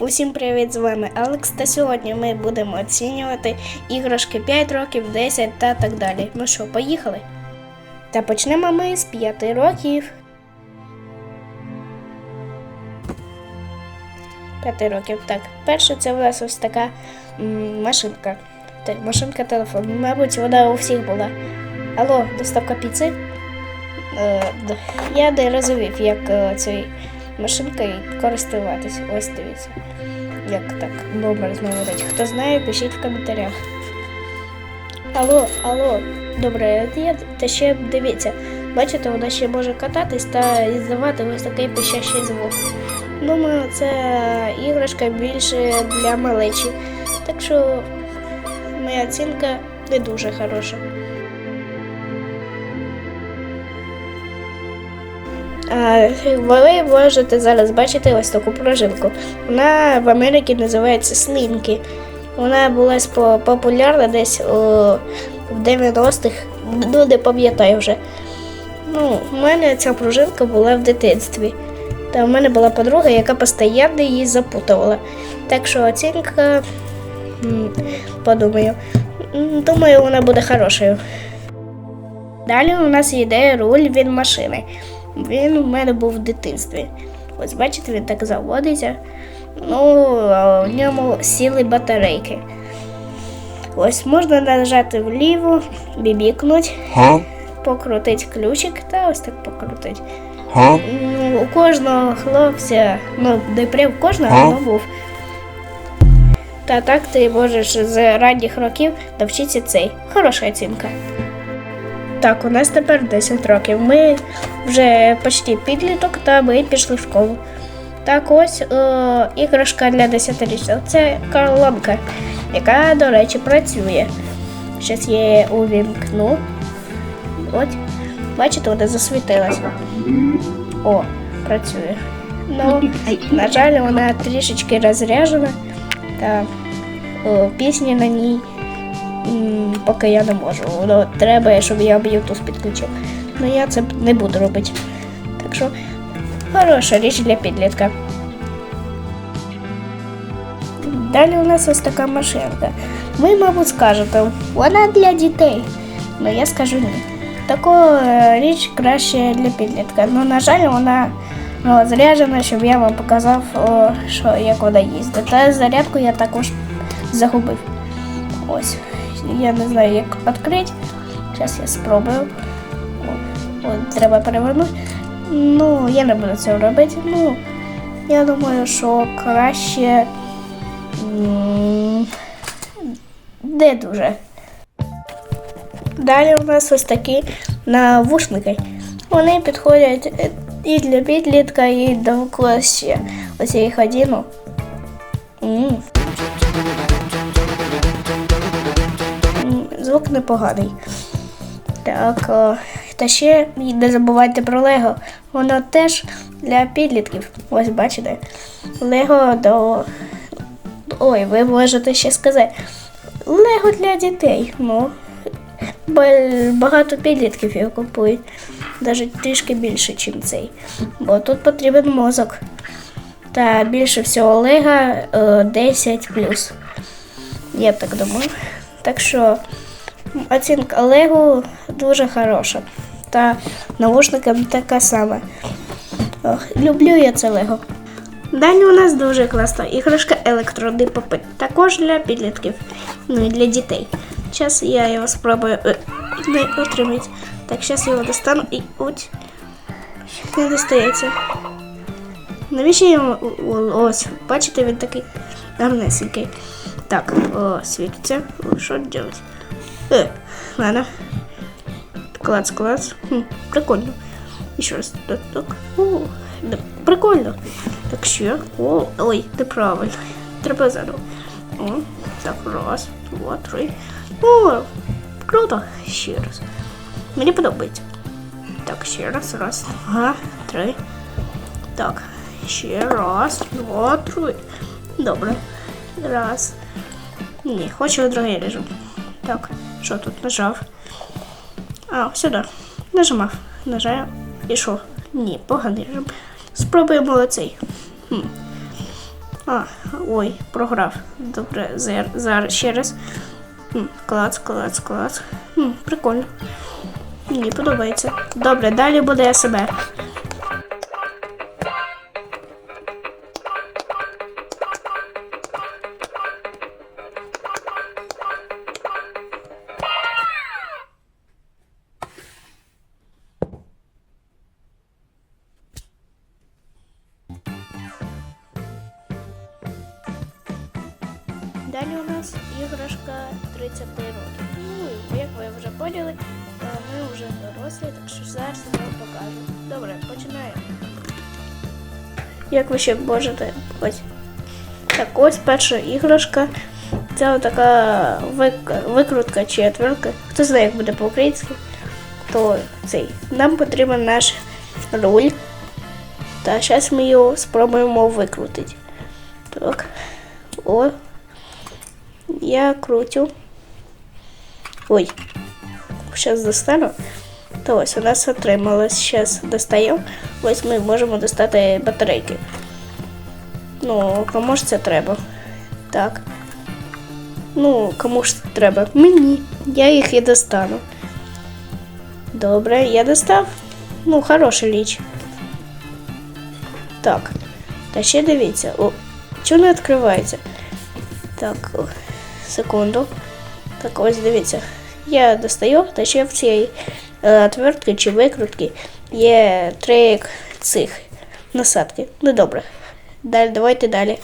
Усім привіт, з вами Алекс. Та сьогодні ми будемо оцінювати іграшки 5 років, 10 та так далі. Ну що, поїхали? Та почнемо ми з 5 років. 5 років. Так, перше це у нас ось така м, машинка. Так, машинка телефон. Мабуть, вона у всіх була. Алло, доставка піци? Е, я не розумів, як е, цією машинкою користуватися. Ось дивіться. Як так номер знаходить. Хто знає, пишіть в коментарях. Алло, алло, добре, та ще дивіться. Бачите, вона ще може кататись та іздавати ось такий пищащий звук. Думаю, це іграшка більше для малечі. Так що моя оцінка не дуже хороша. Ви можете зараз бачити ось таку прожилку. Вона в Америці називається слінки. Вона була популярна десь в 90-х, ну не пам'ятаю вже. Ну, у мене ця пружинка була в дитинстві. Та в мене була подруга, яка постійно її запутувала. Так що оцінка, подумаю, думаю, вона буде хорошою. Далі у нас йде руль від машини. Він у мене був в дитинстві. Ось бачите, він так заводиться. Ну, в ньому сіли батарейки. Ось можна нажати вліво, бібікнуть, Huh? покрутити ключик та ось так покрутити. Ну, У кожного хлопця, ну, не прям кожного, але був. Та так ти можеш з ранніх років навчитися цей. Хороша оцінка. Так, у нас тепер 10 років. Ми вже почти підліток, та ми пішли в школу. Так ось е, іграшка для 10-річних. Це колонка, яка, до речі, працює. Щас я її увімкну. От, бачите, вона засвітилась. О, працює. Ну, на жаль, вона трішечки розряжена, та о, пісні на ній поки я не можу. Ну, треба, щоб я Bluetooth підключив. Ну я це не буду робити. Так що хороша річ для підлітка. Далі у нас ось така машинка. Ви, мабуть, скажете, вона для дітей. Ну я скажу ні. Таку е, річ краще для підлітка. Ну, на жаль, вона ну, заряджена, щоб я вам показав, о, що, як вона їздить. Та зарядку я також загубив. Ось. Я не знаю, як відкрити. Зараз я спробую. О, треба перевернути. Ну, я не буду цього робити. Ну, я думаю, що краще. Не дуже. Далі у нас ось такі навушники. Вони підходять е, і для підлітка, і до класу. Ось я їх одіну. М, Непоганий. Так, о, та ще не забувайте про Лего. Воно теж для підлітків. Ось бачите. Лего до. Ой, ви можете ще сказати. Лего для дітей. Ну, багато підлітків його купують. Навіть трішки більше, ніж цей. Бо тут потрібен мозок. Та більше всього Лего е, 10 Я так думаю. Так що оцінка Лего дуже хороша. Та наушникам така сама. Ох, люблю я це Лего. Далі у нас дуже класна іграшка електронний попит. Також для підлітків, ну і для дітей. Зараз я його спробую е, не отримати. Так, зараз його достану і от не достається. Навіщо його ось, бачите, він такий гарнесенький. Так, о, світиться. Що робити? Е, ладно. Клац, клац. Хм, прикольно. Еще раз. Так, так. О, да, прикольно. Так ще. О, ой, неправильно. Треба заново. Так, раз, два, три. О, круто. Ще раз. Мені подобається. Так, ще раз, раз, два, три. Так, ще раз, два, три. Добре. Раз. Ні, хочу другий режим. Так, що тут нажав? А, сюди. Нажимав. Нажав. І що? Ні, поганий режим. Спробуємо оцей. Хм. А, ой, програв. Добре, зар- зараз ще раз. М, Клац, клац, клац. М, Прикольно. Мені подобається. Добре, далі буде СМР. Далі у нас іграшка 30 років. Ну, як ви вже поняли, е, ми вже дорослі, так що зараз я вам покажу. Добре, починаємо. Як ви ще можете ось. Так, ось перша іграшка. Це така викрутка чи отвертка. Хто знає, як буде по-українськи, то цей. Нам потрібен наш руль. Та зараз ми його спробуємо викрутити. Так. О, я крутю. Ой, зараз достану. То ось у нас отрималось. Зараз достаємо. Ось ми можемо достати батарейки. Ну, кому ж це треба? Так. Ну, кому ж це треба? Мені. Я їх і достану. Добре, я достав. Ну, хороша річ. Так. Та ще дивіться. О, чого не відкривається? Так, секунду. Так, ось дивіться. Я достаю, та ще в цій е, отвертці чи викрутці є три цих насадки. Ну добре. Далі, давайте далі.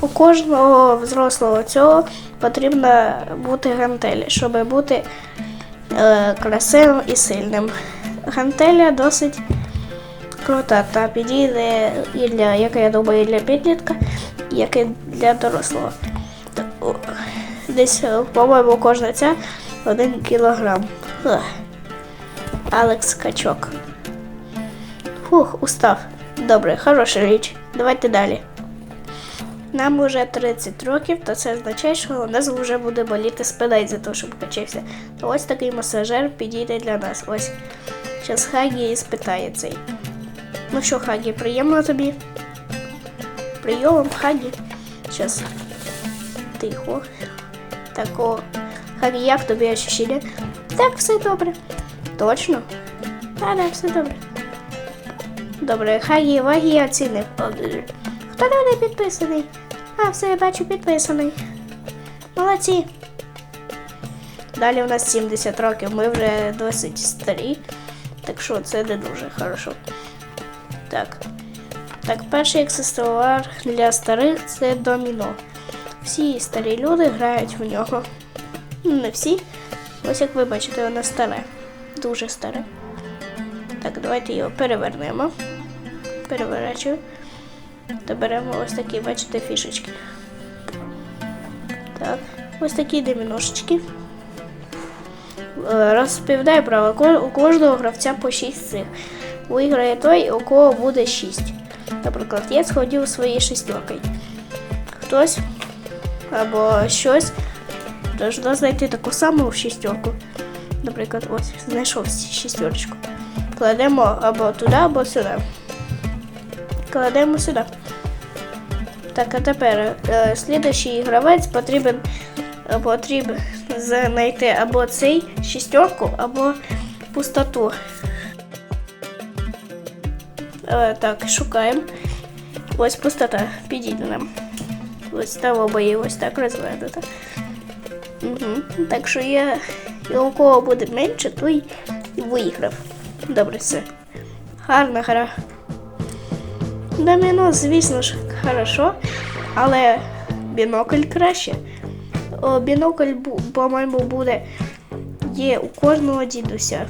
У кожного взрослого цього потрібно бути гантелі, щоб бути е, красивим і сильним. Гантеля досить крута та підійде і для, як я думаю, і для підлітка, як і для дорослого. Десь, по-моєму, кожна ця один кілограм. Алекс Качок. Фух, устав. Добре, хороша річ. Давайте далі. Нам уже 30 років, то це означає, що у нас вже буде боліти спина із-за того, щоб качався. То ось такий масажер підійде для нас. Ось. Зараз Хагі і спитає цей. Ну що, Хагі, приємно тобі? Прийом, Хагі. Зараз. Тихо. Так, о. Хагі, як тобі ощущення? Так, все добре. Точно? Так, так, все добре. Добре, Хагі, Вагі оцінив. Хто на мене підписаний? А, все, я бачу, підписаний. Молодці. Далі у нас 70 років, ми вже досить старі, так що це не дуже хорошо. Так. Так, перший аксесуар для старих це доміно. Всі старі люди грають в нього. Ну, не всі. Ось як ви бачите, воно старе. Дуже старе. Так, давайте його перевернемо. Переворачую. Та беремо ось такі, бачите, фішечки. Так, ось такі доміношечки. Е, Розповідаю право, у кожного гравця по 6 цих. Виграє той, у кого буде 6. Наприклад, я сходив своєю шістеркою. Хтось або щось должно знайти таку саму шістерку. Наприклад, ось, знайшов шістерочку. Кладемо або туди, або сюди. Кладемо сюди. Так, а тепер е, слідуючий гравець потрібен, потрібен знайти або цей шістерку, або пустоту. Е, так, шукаємо. Ось пустота, підійде нам. Ось там обоє ось так розвернуто. Угу. Так що я, і у кого буде менше, той і виграв. Добре, все. Гарна гра. Доміно, звісно ж, хорошо, але бінокль краще. О, бінокль, по-моєму, буде є у кожного дідуся.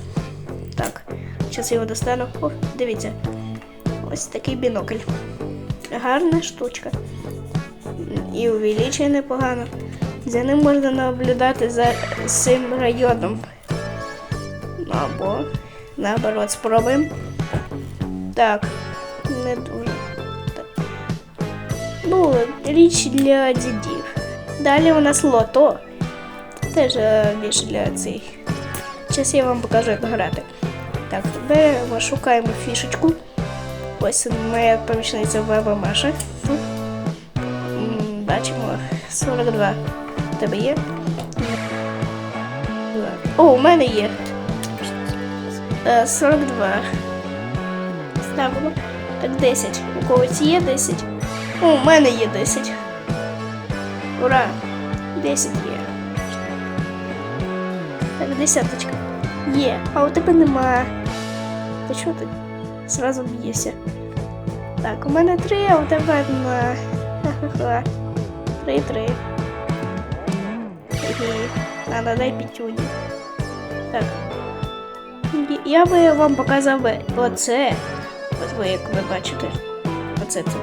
Так, зараз його достану. О, дивіться. Ось такий бінокль. Гарна штучка. І увеличує непогано. За ним можна наблюдати за цим районом. Ну, Або наоборот, спробуємо. Так, не дуже. Так. Ну, річ для дідів. Далі у нас лото. Теж е, більше для цих. Зараз я вам покажу, як грати. Так, беремо, шукаємо фішечку. Ось моя помічниця Баба Маша. Бачимо 42. У тебе є? О, у мене є. Е, 42. Ставимо. Так, 10. У когось є 10? О, у мене є 10. Ура! 10 є. Так, десяточка. Є, а у тебе нема. Ти чого ти зразу б'єшся? Так, у мене три, а у тебе одна. Ха-ха-ха. Три-три. Надо дай п'ятюню. Так. Я би вам показав би оце. Ось ви, як ви бачите. Оце це.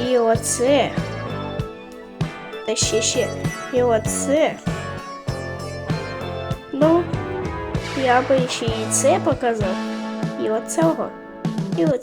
І оце. Та ще ще. І оце. Ну, я би ще і це показав. І оцього. І оцього.